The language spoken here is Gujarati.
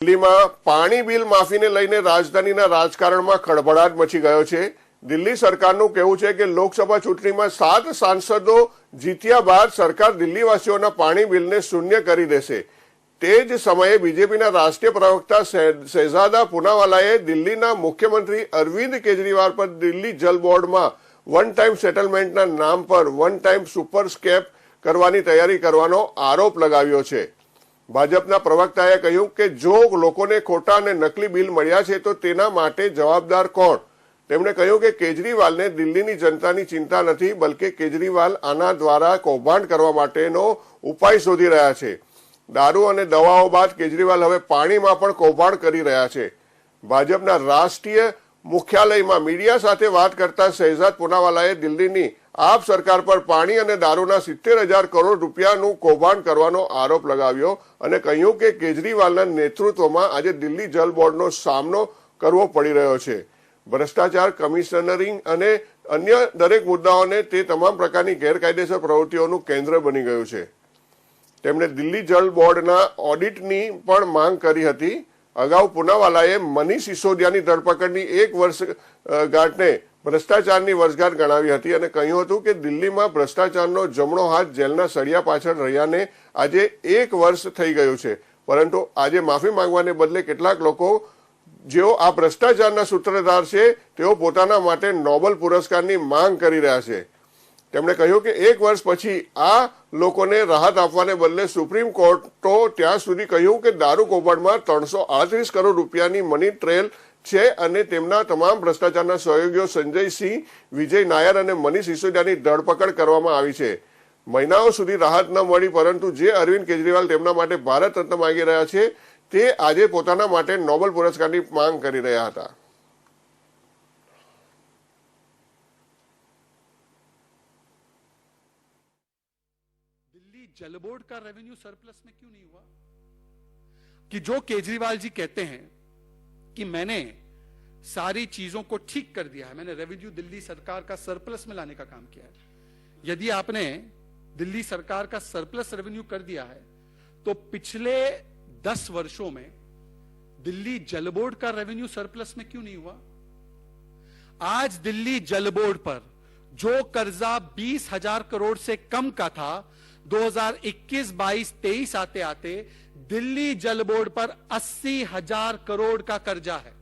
દિલ્હીમાં પાણી બિલ માફીને લઈને રાજધાનીના રાજકારણમાં ખળભળાટ મચી ગયો છે. દિલ્હી સરકારનું કહેવું છે કે લોકસભા ચૂંટણીમાં સાત સાંસદો જીત્યા બાદ સરકાર દિલ્હીવાસીઓના પાણી બિલને શૂન્ય કરી દેશે. તે જ સમયે બીજેપીના રાષ્ટ્રીય પ્રવક્તા શહેજાદા પુનાવાલાએ દિલ્હીના મુખ્યમંત્રી અરવિંદ કેજરીવાલ પર દિલ્હી જલ બોર્ડમાં વન ટાઈમ સેટલમેન્ટના નામ પર વન ટાઈમ સુપર સ્કેપ કરવાની તૈયારી કરવાનો આરોપ લગાવ્યો છે. ભાજપના પ્રવક્તાએ કહ્યું કે જો લોકોને ખોટા અને નકલી બિલ મળ્યા છે, તો તેના માટે જવાબદાર કોણ? તેમણે કહ્યું કે કેજરીવાલને દિલ્હીની જનતાની ચિંતા નથી, બલકે કેજરીવાલ આના દ્વારા કૌભાંડ કરવા માટેનો ઉપાય શોધી રહ્યા છે. દારૂ અને દવાઓ બાદ કેજરીવાલ હવે પાણીમાં પણ કૌભાંડ કરી રહ્યા છે. ભાજપના રાષ્ટ્રીય મુખ્યાલયમાં મીડિયા સાથે વાત કરતા શહેજાદ પુનાવાલાએ દિલ્હીની આપ સરકાર પર પાણી અને દારૂના સિત્તેર હજાર કરોડ રૂપિયાનું કૌભાંડ કરવાનો આરોપ લગાવ્યો અને કહ્યું કે કેજરીવાલના નેતૃત્વમાં આજે દિલ્હી જલ બોર્ડનો સામનો કરવો પડી રહ્યો છે. ભ્રષ્ટાચાર કમિશનરિંગ અને અન્ય દરેક મુદ્દાઓને તે તમામ પ્રકારની ગેરકાયદેસર પ્રવૃત્તિઓનું કેન્દ્ર બની ગયું છે. તેમણે દિલ્હી જળ બોર્ડના ઓડિટની પણ માંગ કરી હતી. અગાઉ પુનાવાલાએ મનીષ સિસોદિયાની ધરપકડની એક વર્ષ ગાંઠને ભ્રષ્ટાચારની વર્ષગાંઠ ગણાવી હતી અને કહ્યું હતું કે દિલ્હીમાં ભ્રષ્ટાચારનો જમણો હાથ જેલના સળિયા પાછળ રહ્યાને આજે એક વર્ષ થઈ ગયું છે. પરંતુ આજે માફી માંગવાને બદલે કેટલાક લોકો, જેઓ આ ભ્રષ્ટાચારના સૂત્રધાર છે, તેઓ પોતાના માટે નોબલ પુરસ્કારની માંગ કરી રહ્યા છે. તેમણે કહ્યું કે એક વર્ષ પછી આ લોકોને રાહત આપવાને બદલે સુપ્રીમ કોર્ટો ત્યાં સુધી કહ્યું કે દારૂ કૌભાંડમાં ત્રણસો આડત્રીસ કરોડ રૂપિયાની મની ટ્રેલ છે અને તેમના તમામ ભ્રષ્ટાચારના સહયોગીઓ સંજયસિંહ વિજય નાયર અને મનીષ સિસોદિયાની ધરપકડ કરવામાં આવી છે. મહિનાઓ સુધી રાહત ન મળી, પરંતુ જે અરવિંદ કેજરીવાલ તેમના માટે ભારત રત્ન માંગી રહ્યા છે, તે આજે પોતાના માટે નોબલ પુરસ્કારની માંગ કરી રહ્યા હતા. दिल्ली जल बोर्ड का रेवेन्यू सरप्लस में क्यों नहीं हुआ? कि जो केजरीवाल जी कहते हैं कि मैंने सारी चीज़ों को ठीक कर दिया है, मैंने रेवेन्यू दिल्ली सरकार का सरप्लस में लाने का काम किया है। यदि आपने दिल्ली सरकार का सरप्लस रेवेन्यू कर दिया है तो पिछले दस वर्षों में दिल्ली जल बोर्ड का रेवेन्यू सरप्लस में क्यों नहीं हुआ? आज दिल्ली जल बोर्ड पर जो कर्जा बीस हज़ार करोड़ से कम का था 2021 22 23 आते आते दिल्ली जल बोर्ड पर अस्सी हजार करोड़ का कर्जा है